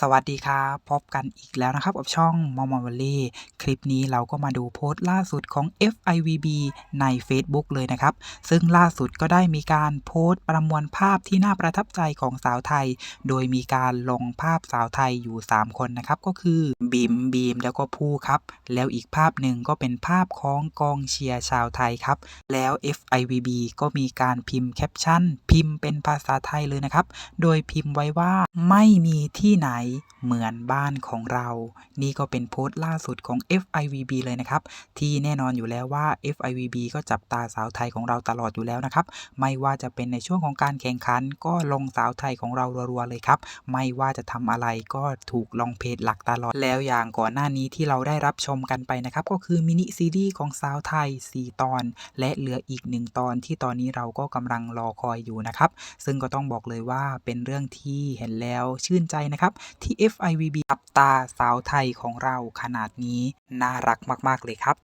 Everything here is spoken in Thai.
สวัสดีครับพบกันอีกแล้วนะครับกับช่องมอมอวัลลี่คลิปนี้เราก็มาดูโพสต์ล่าสุดของ FIVB ใน Facebook เลยนะครับ ซึ่งล่าสุดก็ได้มีการโพสต์ประมวลภาพที่น่าประทับใจของสาวไทย โดยมีการลงภาพสาวไทยอยู่ 3 คนนะครับ ก็คือบิมบีมแล้วก็ผู้ครับ แล้วอีกภาพหนึ่งก็เป็นภาพของกองเชียร์ชาวไทยครับ แล้ว FIVB ก็มีการพิมพ์แคปชั่น พิมพ์เป็นภาษาไทยเลยนะครับ โดยพิมพ์ไว้ว่าไม่มีที่ไหนเหมือนบ้านของเรา นี่ก็เป็นโพสต์ล่าสุดของ FIVB เลยนะครับ ที่แน่นอนอยู่แล้วว่า FIVB ก็จับตาสาวไทยของเราตลอดอยู่แล้วนะครับ ไม่ว่าจะเป็นในช่วงของการแข่งขัน ก็ลงสาวไทยของเรารัวๆเลยครับ ไม่ว่าจะทำอะไรก็ถูกลงเพจหลักตลอด แล้วอย่างก่อนหน้านี้ที่เราได้รับชมกันไปนะครับ ก็คือมินิซีรีส์ของสาวไทย 4 ตอน และเหลืออีก 1 ตอนที่ตอนนี้เราก็กำลังรอคอยอยู่นะครับ ซึ่งก็ต้องบอกเลยว่าเป็นเรื่องที่เห็นแล้วชื่นใจนะครับที่ FIVB ตับตาสาวไทยของเราขนาดนี้ น่ารักมาก ๆ เลยครับ